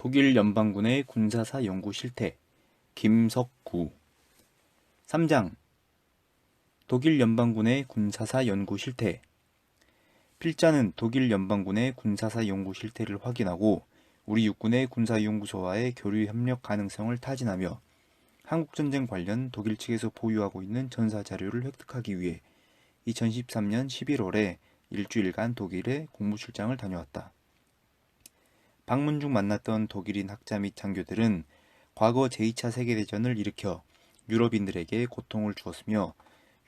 독일 연방군의 군사사 연구 실태 김석구. 3장. 독일 연방군의 군사사 연구 실태. 필자는 독일 연방군의 군사사 연구 실태를 확인하고 우리 육군의 군사연구소와의 교류 협력 가능성을 타진하며 한국전쟁 관련 독일 측에서 보유하고 있는 전사 자료를 획득하기 위해 2013년 11월에 일주일간 독일에 공무출장을 다녀왔다. 방문 중 만났던 독일인 학자 및 장교들은 과거 제2차 세계대전을 일으켜 유럽인들에게 고통을 주었으며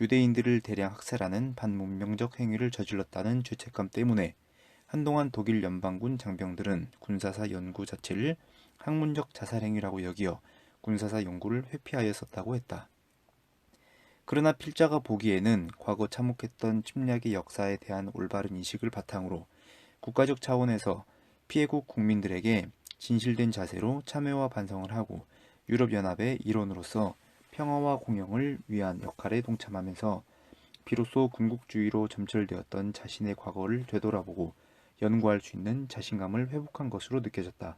유대인들을 대량 학살하는 반문명적 행위를 저질렀다는 죄책감 때문에 한동안 독일 연방군 장병들은 군사사 연구 자체를 학문적 자살행위라고 여기어 군사사 연구를 회피하였었다고 했다. 그러나 필자가 보기에는 과거 참혹했던 침략의 역사에 대한 올바른 인식을 바탕으로 국가적 차원에서 피해국 국민들에게 진실된 자세로 참여와 반성을 하고 유럽연합의 일원으로서 평화와 공영을 위한 역할에 동참하면서 비로소 군국주의로 점철되었던 자신의 과거를 되돌아보고 연구할 수 있는 자신감을 회복한 것으로 느껴졌다.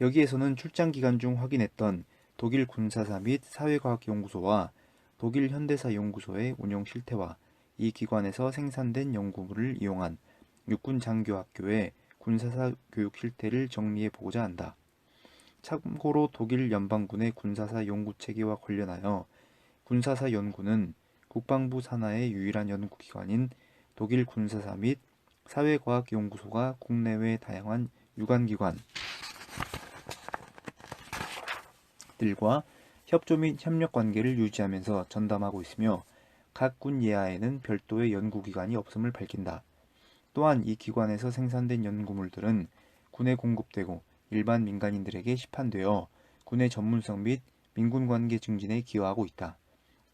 여기에서는 출장 기간 중 확인했던 독일 군사사 및 사회과학연구소와 독일 현대사 연구소의 운영 실태와 이 기관에서 생산된 연구물을 이용한 육군 장교학교의 군사사 교육 실태를 정리해 보고자 한다. 참고로 독일 연방군의 군사사 연구 체계와 관련하여 군사사 연구는 국방부 산하의 유일한 연구기관인 독일 군사사 및 사회과학연구소가 국내외 다양한 유관기관 들과 협조 및 협력 관계를 유지하면서 전담하고 있으며 각 군 예하에는 별도의 연구기관이 없음을 밝힌다. 또한 이 기관에서 생산된 연구물들은 군에 공급되고 일반 민간인들에게 시판되어 군의 전문성 및 민군 관계 증진에 기여하고 있다.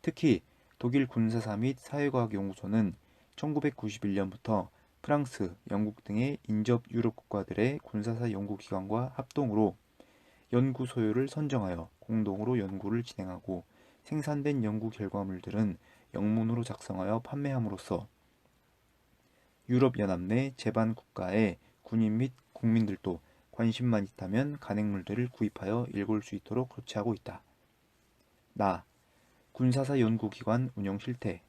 특히 독일 군사사 및 사회과학연구소는 1991년부터 프랑스, 영국 등의 인접 유럽 국가들의 군사사 연구기관과 합동으로 연구 소요를 선정하여 공동으로 연구를 진행하고 생산된 연구 결과물들은 영문으로 작성하여 판매함으로써 유럽연합 내 제반 국가의 군인 및 국민들도 관심만 있다면 간행물들을 구입하여 읽을 수 있도록 조치하고 있다. 나 군사사 연구기관 운영 실태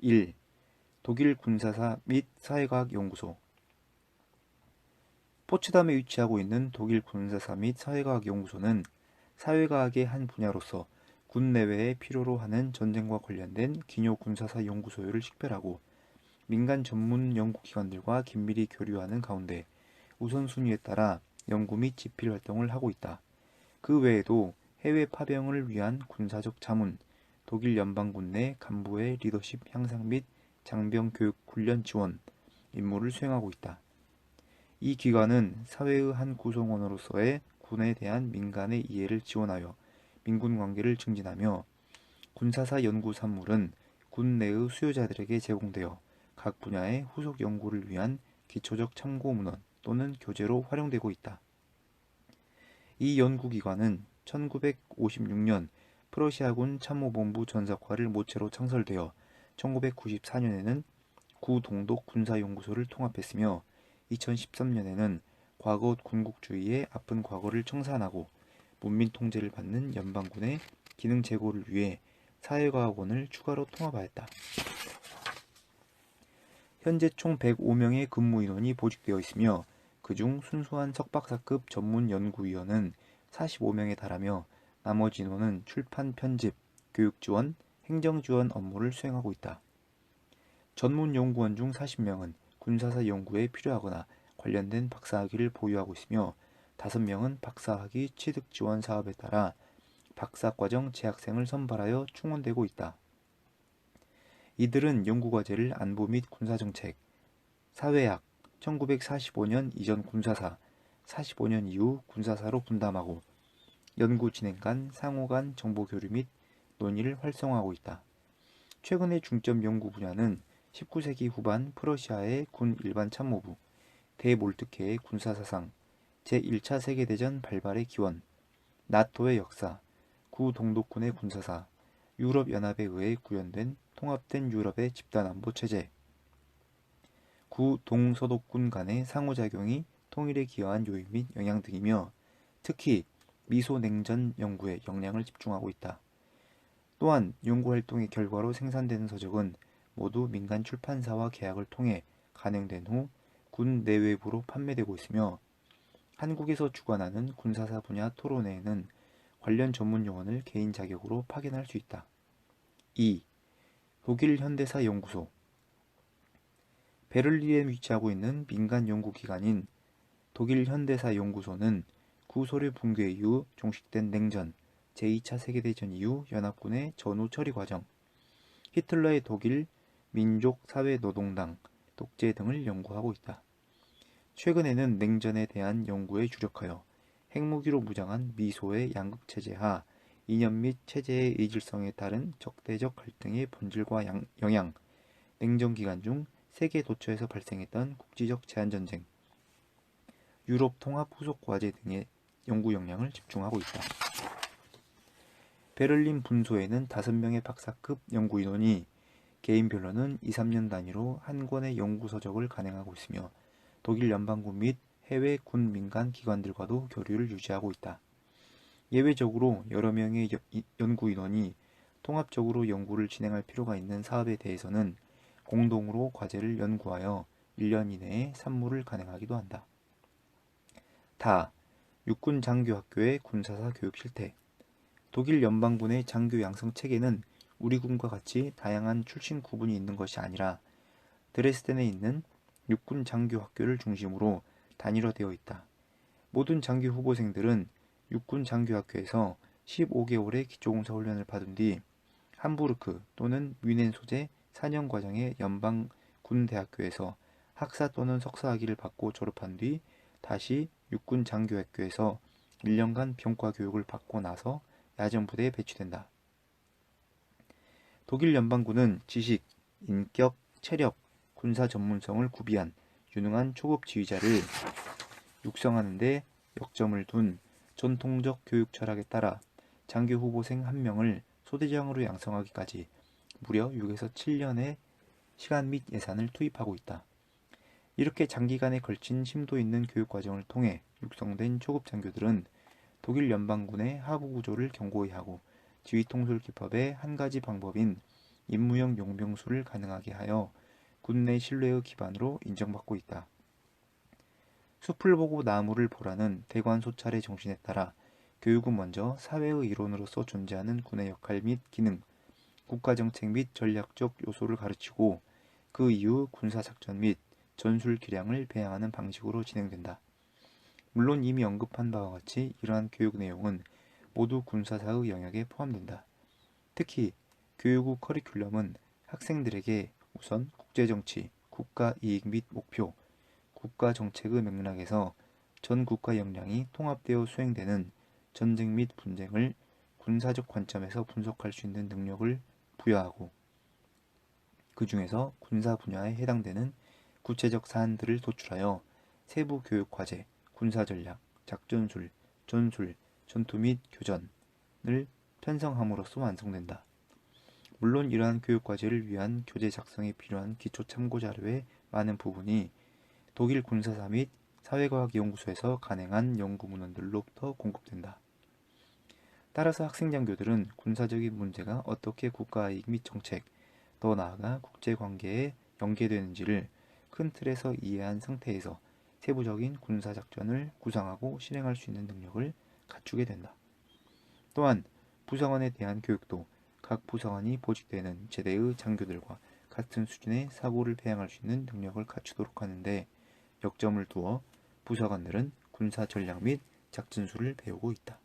1. 독일 군사사 및 사회과학 연구소 포츠담에 위치하고 있는 독일 군사사 및 사회과학 연구소는 사회과학의 한 분야로서 군 내외에 필요로 하는 전쟁과 관련된 기뇨 군사사 연구 소요를 식별하고 민간 전문 연구기관들과 긴밀히 교류하는 가운데 우선순위에 따라 연구 및 집필 활동을 하고 있다. 그 외에도 해외 파병을 위한 군사적 자문, 독일 연방군 내 간부의 리더십 향상 및 장병 교육 훈련 지원 임무를 수행하고 있다. 이 기관은 사회의 한 구성원으로서의 군에 대한 민간의 이해를 지원하여 민군 관계를 증진하며 군사사 연구 산물은 군 내의 수요자들에게 제공되어 각 분야의 후속 연구를 위한 기초적 참고 문헌 또는 교재로 활용되고 있다. 이 연구기관은 1956년 프러시아군 참모본부 전사과를 모체로 창설되어 1994년에는 구동독 군사연구소를 통합했으며 2013년에는 과거 군국주의의 아픈 과거를 청산하고 문민 통제를 받는 연방군의 기능 제고를 위해 사회과학원을 추가로 통합하였다. 현재 총 105명의 근무 인원이 보직되어 있으며 그중 순수한 석박사급 전문 연구위원은 45명에 달하며 나머지 인원은 출판 편집, 교육 지원, 행정 지원 업무를 수행하고 있다. 전문 연구원 중 40명은 군사사 연구에 필요하거나 관련된 박사학위를 보유하고 있으며 5명은 박사학위 취득 지원 사업에 따라 박사과정 재학생을 선발하여 충원되고 있다. 이들은 연구과제를 안보 및 군사정책, 사회학, 1945년 이전 군사사, 45년 이후 군사사로 분담하고 연구 진행 간 상호 간 정보 교류 및 논의를 활성화하고 있다. 최근의 중점 연구 분야는 19세기 후반 프러시아의 군 일반 참모부, 대몰트케의 군사사상, 제1차 세계대전 발발의 기원, 나토의 역사, 구동독군의 군사사, 유럽연합에 의해 구현된 통합된 유럽의 집단안보 체제, 구 동서독군 간의 상호작용이 통일에 기여한 요인 및 영향 등이며 특히 미소 냉전 연구에 역량을 집중하고 있다. 또한 연구 활동의 결과로 생산되는 서적은 모두 민간 출판사와 계약을 통해 간행된 후 군 내외부로 판매되고 있으며 한국에서 주관하는 군사사 분야 토론회에는 관련 전문 요원을 개인 자격으로 파견할 수 있다. 2. 독일 현대사 연구소 베를린에 위치하고 있는 민간 연구기관인 독일 현대사 연구소는 구소련 붕괴 이후 종식된 냉전, 제2차 세계대전 이후 연합군의 전후 처리 과정, 히틀러의 독일 민족사회노동당 독재 등을 연구하고 있다. 최근에는 냉전에 대한 연구에 주력하여 핵무기로 무장한 미소의 양극체제 하 이념 및 체제의 이질성에 따른 적대적 갈등의 본질과 양, 영향, 냉전 기간 중 세계 도처에서 발생했던 국지적 제한전쟁, 유럽 통합 후속 과제 등의 연구 역량을 집중하고 있다. 베를린 분소에는 5명의 박사급 연구 인원이 개인별로는 2, 3년 단위로 한 권의 연구 서적을 간행하고 있으며 독일 연방군 및 해외 군 민간 기관들과도 교류를 유지하고 있다. 예외적으로 여러 명의 연구 인원이 통합적으로 연구를 진행할 필요가 있는 사업에 대해서는 공동으로 과제를 연구하여 1년 이내에 산무를 간행하기도 한다. 다 육군 장교학교의 군사사 교육 실태 독일 연방군의 장교 양성 체계는 우리 군과 같이 다양한 출신 구분이 있는 것이 아니라 드레스덴에 있는 육군 장교 학교를 중심으로 단일화되어 있다. 모든 장교 후보생들은 육군 장교 학교에서 15개월의 기초공사 훈련을 받은 뒤 함부르크 또는 뮌헨 소재 4년 과정의 연방 군대학교에서 학사 또는 석사 학위를 받고 졸업한 뒤 다시 육군 장교학교에서 1년간 병과 교육을 받고 나서 야전부대에 배치된다. 독일 연방군은 지식, 인격, 체력, 군사 전문성을 구비한 유능한 초급 지휘자를 육성하는 데 역점을 둔 전통적 교육 철학에 따라 장교 후보생 한 명을 소대장으로 양성하기까지 무려 6에서 7년의 시간 및 예산을 투입하고 있다. 이렇게 장기간에 걸친 심도 있는 교육 과정을 통해 육성된 초급 장교들은 독일 연방군의 하부 구조를 견고히 하고 지휘 통솔 기법의 한 가지 방법인 임무형 용병수를 가능하게 하여 군내 신뢰의 기반으로 인정받고 있다. 숲을 보고 나무를 보라는 대관 소찰의 정신에 따라 교육은 먼저 사회의 일원으로서 존재하는 군의 역할 및 기능, 국가정책 및 전략적 요소를 가르치고 그 이후 군사작전 및 전술 기량을 배양하는 방식으로 진행된다. 물론 이미 언급한 바와 같이 이러한 교육 내용은 모두 군사사의 영역에 포함된다. 특히 교육 후 커리큘럼은 학생들에게 우선 국제정치, 국가 이익 및 목표, 국가 정책의 맥락에서 전 국가 역량이 통합되어 수행되는 전쟁 및 분쟁을 군사적 관점에서 분석할 수 있는 능력을 부여하고 그 중에서 군사 분야에 해당되는 구체적 사안들을 도출하여 세부 교육 과제, 군사 전략, 작전술, 전술, 전투 및 교전을 편성함으로써 완성된다. 물론 이러한 교육 과제를 위한 교재 작성에 필요한 기초 참고 자료의 많은 부분이 독일 군사사 및 사회과학연구소에서 간행한 연구 문헌들로부터 공급된다. 따라서 학생 장교들은 군사적인 문제가 어떻게 국가 이익 및 정책, 더 나아가 국제 관계에 연계되는지를 큰 틀에서 이해한 상태에서 세부적인 군사 작전을 구상하고 실행할 수 있는 능력을 갖추게 된다. 또한 부상원에 대한 교육도 각 부상원이 보직되는 제대의 장교들과 같은 수준의 사고를 배양할 수 있는 능력을 갖추도록 하는데 역점을 두어 부사관들은 군사 전략 및 작전술을 배우고 있다.